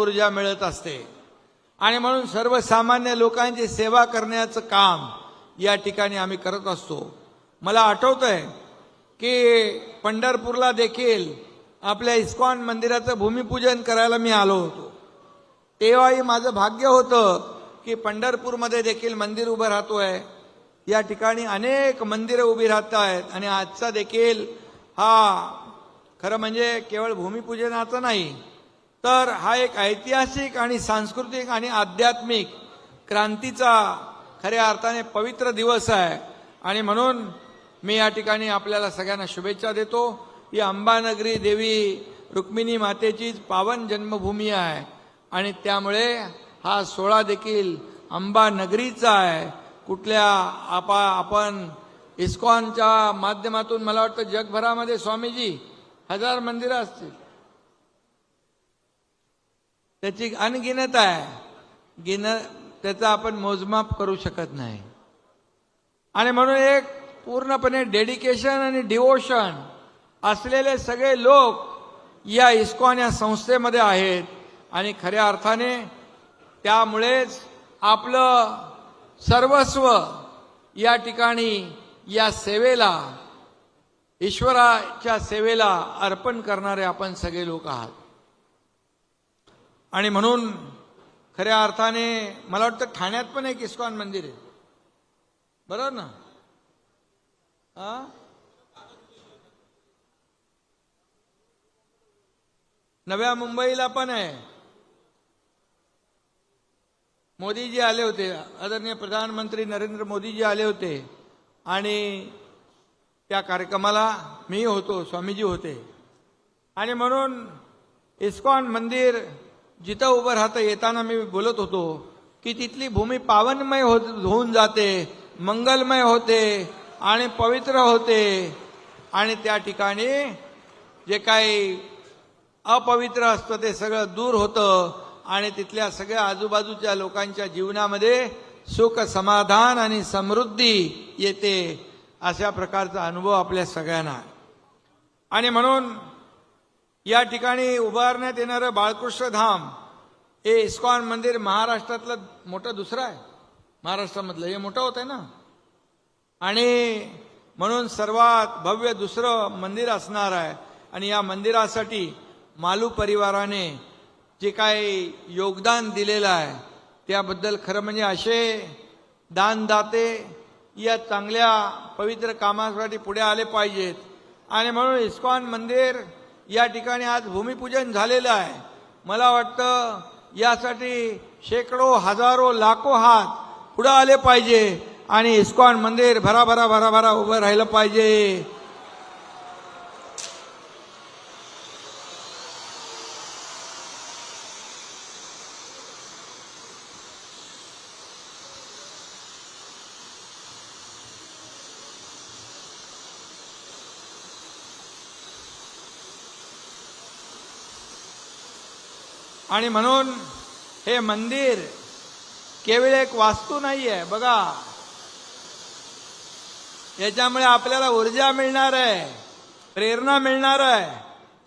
ऊर्जा मिळत असते. आणि म्हणून सर्वसामान्य लोकांची सेवा करण्याचं काम या ठिकाणी आम्ही करत असतो. मला आठवतं आहे की पंढरपूरला देखील आपल्या इस्कॉन मंदिराचं भूमिपूजन करायला मी आलो होतो. तेव्हाही माझं भाग्य होतं की पंढरपूरमध्ये देखील मंदिर उभं राहतोय. या ठिकाणी अनेक मंदिरं उभी राहत आहेत आणि आजचा देखील हा खरं म्हणजे केवळ भूमिपूजनाचं नाही तर हा एक ऐतिहासिक आणि सांस्कृतिक आणि आध्यात्मिक क्रांतीचा खऱ्या अर्थाने पवित्र दिवस आहे. आणि म्हणून मी या ठिकाणी आपल्याला सगळ्यांना शुभेच्छा देतो. ही अंबानगरी देवी रुक्मिणी मातेचीच पावन जन्मभूमी आहे. आणि त्यामुळे हा सोहळा देखील अंबानगरीचा आहे. कुठल्या आपा आपण इस्कॉनच्या माध्यमातून मला वाटतं जगभरामध्ये स्वामीजी हजार मंदिरं असतील. त्याची अनगिनत आहे. गिन त्याचा आपण मोजमाप करू शकत नाही. आणि म्हणून एक पूर्णपणे डेडिकेशन आणि डिवोशन असलेले सगळे लोक या इस्कॉन या संस्थेमध्ये आहेत. आणि खऱ्या अर्थाने त्यामुळेच आपलं सर्वस्व या ठिकाणी या सेवेला ईश्वराच्या सेवेला अर्पण करणारे आपण सगळे लोक आहात. आणि म्हणून खऱ्या अर्थाने मला वाटतं ठाण्यात पण एक इस्कॉन मंदिर आहे. बरोबर ना? हा? नव्या मुंबईला पण आहे. मोदीजी आले होते. आदरणीय प्रधानमंत्री नरेंद्र मोदीजी आले होते. आणि त्या कार्यक्रमाला मी होतो स्वामीजी होते. आणि म्हणून इस्कॉन मंदिर जिथं उभं राहतं येताना मी बोलत होतो की तिथली भूमी पावनमय होत होऊन जाते मंगलमय होते आणि पवित्र होते. आणि त्या ठिकाणी जे काही अपवित्र असतं ते सगळं दूर होतं आणि तिथल्या सगळ्या आजूबाजूच्या लोकांच्या जीवनामध्ये सुख समाधान आणि समृद्धी येते अशा प्रकारचा अनुभव आपल्या सगळ्यांना आणि म्हणून या ठिकाणी उभारण्यात येणारं बाळकृष्ण धाम हे इस्कॉन मंदिर महाराष्ट्रातलं मोठं दुसरं आहे. महाराष्ट्रामधलं. हे मोठं होतं आहे ना. आणि म्हणून सर्वात भव्य दुसरं मंदिर असणार आहे. आणि या मंदिरासाठी मालू परिवाराने जे काही योगदान दिलेलं आहे त्याबद्दल खरं म्हणजे असे दानदाते या चांगल्या पवित्र कामासाठी पुढे आले पाहिजेत. आणि म्हणून इस्कॉन मंदिर या ठिकाणी आज भूमिपूजन झालेलं आहे. मला वाटतं यासाठी शेकडो हजारो लाखो हात पुढं आले पाहिजे आणि इस्कॉन मंदिर भराभरा भराभरा उभं राहिलं पाहिजे. आणि म्हणून हे मंदिर केवळ एक वास्तू नाही आहे बघा. याच्यामुळे आपल्याला ऊर्जा मिळणार आहे प्रेरणा मिळणार आहे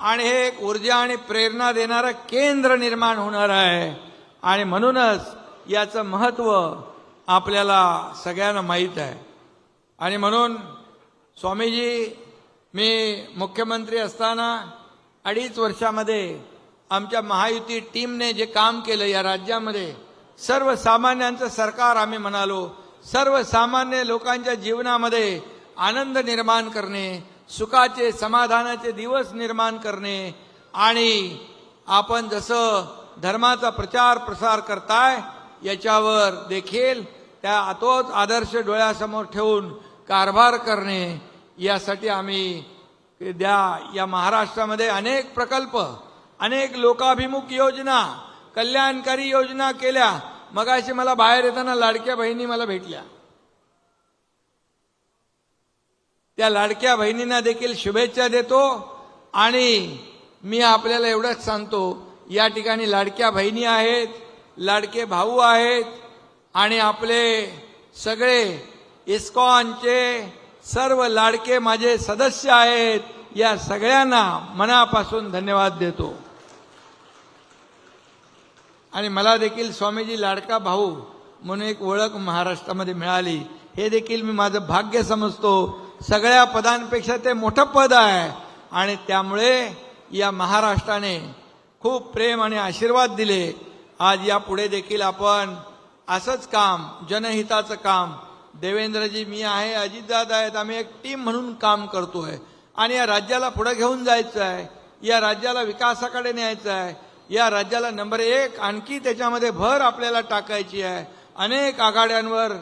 आणि हे एक ऊर्जा आणि प्रेरणा देणारं केंद्र निर्माण होणार आहे. आणि म्हणूनच याचं महत्त्व आपल्याला सगळ्यांना माहीत आहे. आणि म्हणून स्वामीजी मी मुख्यमंत्री असताना अडीच वर्षामध्ये आमच्या महायुती टीमने जे काम केलं या राज्यामध्ये सर्वसामान्यांचं सरकार आम्ही म्हणालो सर्वसामान्य लोकांच्या जीवनामध्ये आनंद निर्माण करणे सुखाचे समाधानाचे दिवस निर्माण करणे आणि आपण जसं धर्माचा प्रचार प्रसार करताय याच्यावर देखील त्या तोच आदर्श डोळ्यासमोर ठेवून कारभार करणे यासाठी आम्ही द्या या महाराष्ट्रामध्ये अनेक प्रकल्प अनेक लोकाभिमुख योजना कल्याणकारी योजना केल्या. मगाशी मला बाहेर येताना लाडक्या बहिणी मला भेटल्या. त्या लाडक्या बहिणींना देखील शुभेच्छा देतो आणि मी आपल्याला एवढंच सांगतो या ठिकाणी लाडक्या बहिणी आहेत लाडके भाऊ आहेत आणि आपले सगळे इस्कॉनचे सर्व लाडके माझे सदस्य आहेत या सगळ्यांना मनापासून धन्यवाद देतो. आणि मला देखील स्वामीजी लाडका भाऊ म्हणून एक ओळख महाराष्ट्रामध्ये मिळाली. हे देखील मी माझं भाग्य समजतो. सगळ्या पदांपेक्षा ते मोठं पद आहे. आणि त्यामुळे या महाराष्ट्राने खूप प्रेम आणि आशीर्वाद दिले. आज यापुढे देखील आपण असंच काम जनहिताचं काम देवेंद्रजी मी आहे अजितदादा आहेत आम्ही एक टीम म्हणून काम करतोय. आणि या राज्याला पुढे घेऊन जायचं आहे या राज्याला विकासाकडे न्यायचं आहे या राज्याला नंबर एक आणखी त्याच्यामध्ये भर आपल्याला टाकायची आहे. अनेक आघाड्यांवर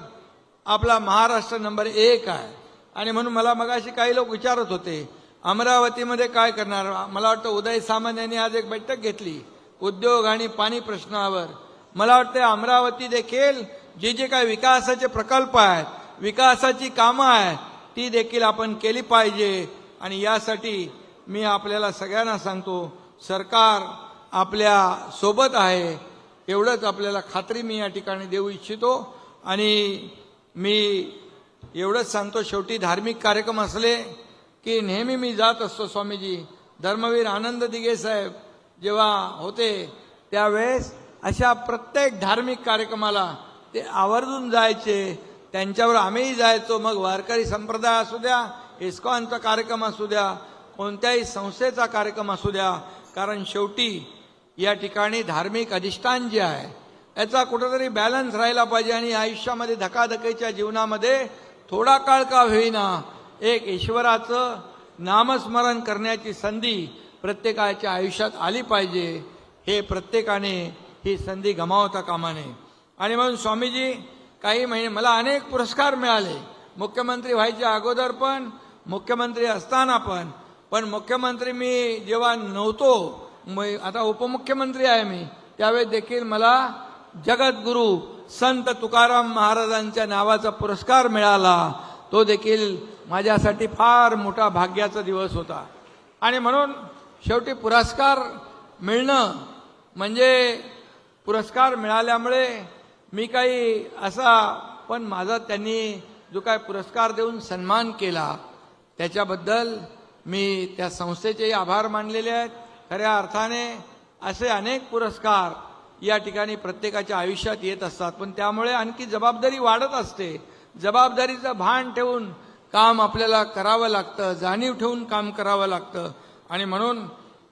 आपला महाराष्ट्र नंबर एक आहे. आणि म्हणून मला मगाशी काही लोक विचारत होते अमरावतीमध्ये काय करणार? मला वाटतं उदय सामंत यांनी आज एक बैठक घेतली उद्योग आणि पाणी प्रश्नावर. मला वाटतं अमरावती देखील जे जे काही विकासाचे प्रकल्प आहेत विकासाची कामं आहेत ती देखील आपण केली पाहिजे. आणि यासाठी मी आपल्याला सगळ्यांना सांगतो सरकार आपल्यासोबत आहे एवढंच आपल्याला खात्री मी या ठिकाणी देऊ इच्छितो. आणि मी एवढंच सांगतो शेवटी धार्मिक कार्यक्रम असले की नेहमी मी जात असतो स्वामीजी. धर्मवीर आनंद दिघे साहेब जेव्हा होते त्यावेळेस अशा प्रत्येक धार्मिक कार्यक्रमाला ते आवर्जून जायचे. त्यांच्यावर आम्हीही जायचो मग वारकरी संप्रदाय असू द्या इस्कॉनचा कार्यक्रम असू द्या कोणत्याही संस्थेचा कार्यक्रम असू द्या. कारण शेवटी या ठिकाणी धार्मिक अधिष्ठान जे आहे याचा कुठंतरी बॅलन्स राहिला पाहिजे आणि आयुष्यामध्ये धकाधकीच्या जीवनामध्ये थोडा काळ का होईना एक ईश्वराचं नामस्मरण करण्याची संधी प्रत्येकाच्या आयुष्यात आली पाहिजे. हे प्रत्येकाने ही संधी गमावता कामा नये आणि म्हणून स्वामीजी काही महिने मला अनेक पुरस्कार मिळाले. मुख्यमंत्री व्हायच्या अगोदर पण मुख्यमंत्री असताना पण पण मुख्यमंत्री मी जेव्हा नव्हतो मी आता उपमुख्यमंत्री आहे मी. त्यावेळेस देखील मला जगद्गुरू संत तुकाराम महाराजांच्या नावाचा पुरस्कार मिळाला. तो देखील माझ्यासाठी फार मोठा भाग्याचा दिवस होता. आणि म्हणून शेवटी पुरस्कार मिळणं म्हणजे पुरस्कार मिळाल्यामुळे मी काही असा पण माझा त्यांनी जो काय पुरस्कार देऊन सन्मान केला त्याच्याबद्दल मी त्या संस्थेचेही आभार मानलेले आहेत. खऱ्या अर्थाने असे अनेक पुरस्कार या ठिकाणी प्रत्येकाच्या आयुष्यात येत असतात. पण त्यामुळे आणखी जबाबदारी वाढत असते. जबाबदारीचं भान ठेवून काम आपल्याला करावं लागतं जाणीव ठेवून काम करावं लागतं. आणि म्हणून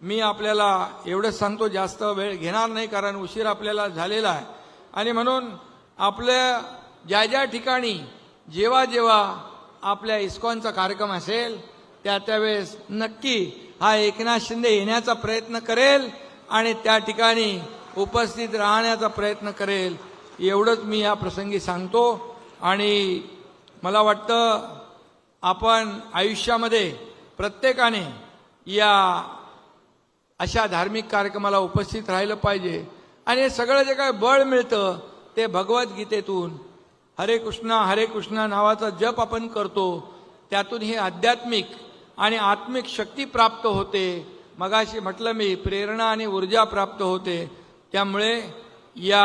मी आपल्याला एवढंच सांगतो जास्त वेळ घेणार नाही कारण उशीर आपल्याला झालेला आहे. आणि म्हणून आपल्या ज्या ज्या ठिकाणी जेव्हा जेव्हा आपल्या इस्कॉनचा कार्यक्रम असेल त्या त्यावेळेस नक्की हा एकनाथ शिंदे येण्याचा प्रयत्न करेल आणि त्या ठिकाणी उपस्थित राहण्याचा प्रयत्न करेल एवढंच मी या प्रसंगी सांगतो. आणि मला वाटतं आपण आयुष्यामध्ये प्रत्येकाने या अशा धार्मिक कार्यक्रमाला उपस्थित राहिलं पाहिजे. आणि हे सगळं जे काय बळ मिळतं ते भगवद्गीतेतून हरे कृष्णा हरे कृष्णा नावाचा जप आपण करतो. त्यातून हे आध्यात्मिक आणि आत्मिक शक्ती प्राप्त होते. मगाशी म्हटलं मी प्रेरणा आणि ऊर्जा प्राप्त होते. त्यामुळे या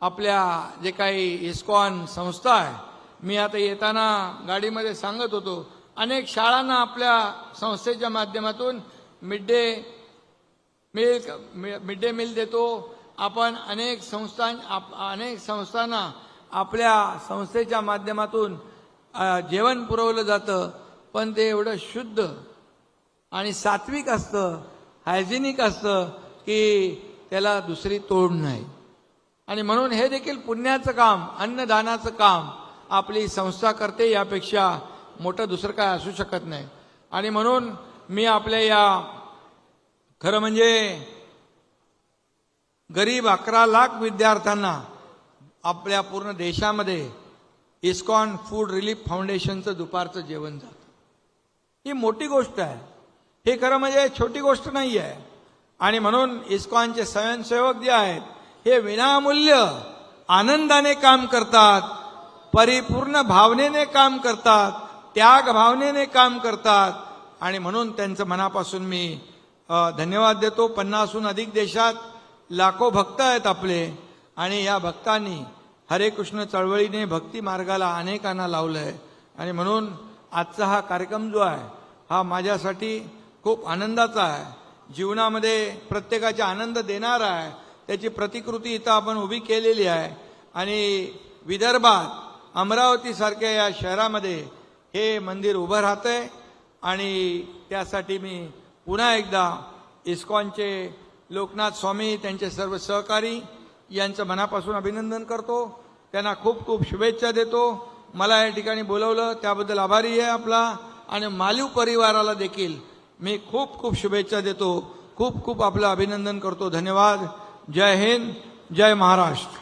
आपल्या जे काही इस्कॉन संस्था आहे मी आता येताना गाडीमध्ये सांगत होतो अनेक शाळांना आपल्या संस्थेच्या माध्यमातून mid day meal mid day meal देतो. आपण अनेक संस्थां आप- अनेक संस्थांना आपल्या संस्थेच्या माध्यमातून जेवण पुरवलं जातं. पण ते एवढं शुद्ध आणि सात्विक असतं हायजिनिक असतं की त्याला दुसरी तोड नाही. आणि म्हणून हे देखील पुण्याचं काम अन्नदानाचं काम आपली संस्था करते यापेक्षा मोठं दुसरं काय असू शकत नाही. आणि म्हणून मी आपल्या या खरं म्हणजे गरीब अकरा लाख विद्यार्थ्यांना आपल्या पूर्ण देशामध्ये इस्कॉन फूड रिलीफ फाउंडेशनचं दुपारचं जेवण झालं. ही मोठी गोष्ट आहे. हे खरं म्हणजे छोटी गोष्ट नाही आहे आणि म्हणून इस्कॉनचे स्वयंसेवक जे आहेत हे विनामूल्य आनंदाने काम करतात परिपूर्ण भावनेने काम करतात त्याग भावनेने काम करतात. आणि म्हणून त्यांचं मनापासून मी धन्यवाद देतो. पन्नासहून अधिक देशात लाखो भक्त आहेत आपले. आणि या भक्तांनी हरे कृष्ण चळवळीने भक्ती मार्गाला अनेकांना लावलंय. आणि म्हणून आजचा हा कार्यक्रम जो आहे हा माझ्यासाठी खूप आनंदाचा आहे. जीवनामध्ये प्रत्येकाचा आनंद देणारा आहे. त्याची प्रतिकृती इथं आपण उभी केलेली आहे. आणि विदर्भात अमरावतीसारख्या या शहरामध्ये हे मंदिर उभं राहतंय. आणि त्यासाठी मी पुन्हा एकदा इस्कॉनचे लोकनाथ स्वामी त्यांचे सर्व सहकारी यांचं मनापासून अभिनंदन करतो. त्यांना खूप खूप शुभेच्छा देतो. मला या ठिकाणी बोलवलं. त्याबद्दल आभारी आहे आपला. आणि मालीव परिवाराला देखील मी खूप खूप शुभेच्छा देतो. खूप खूप आपलं अभिनंदन करतो. धन्यवाद. जय हिंद. जय महाराष्ट्र.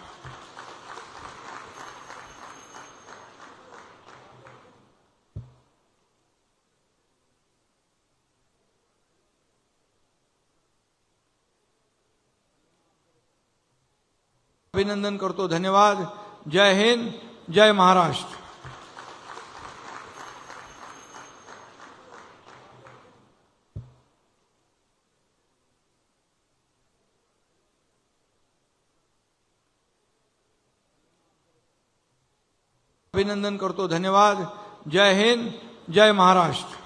अभिनंदन करतो. धन्यवाद. जय हिंद. जय महाराष्ट्र. अभिनंदन करतो धन्यवाद। जय हिंद जय महाराष्ट्र।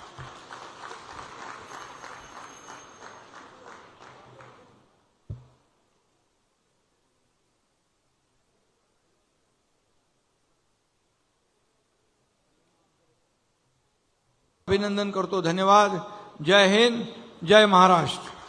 अभिनंदन करतो धन्यवाद। जय हिंद जय महाराष्ट्र।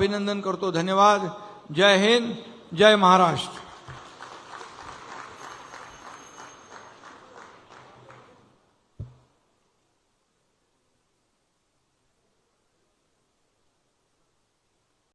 अभिनंदन करतो. धन्यवाद. जय हिंद. जय महाराष्ट्र.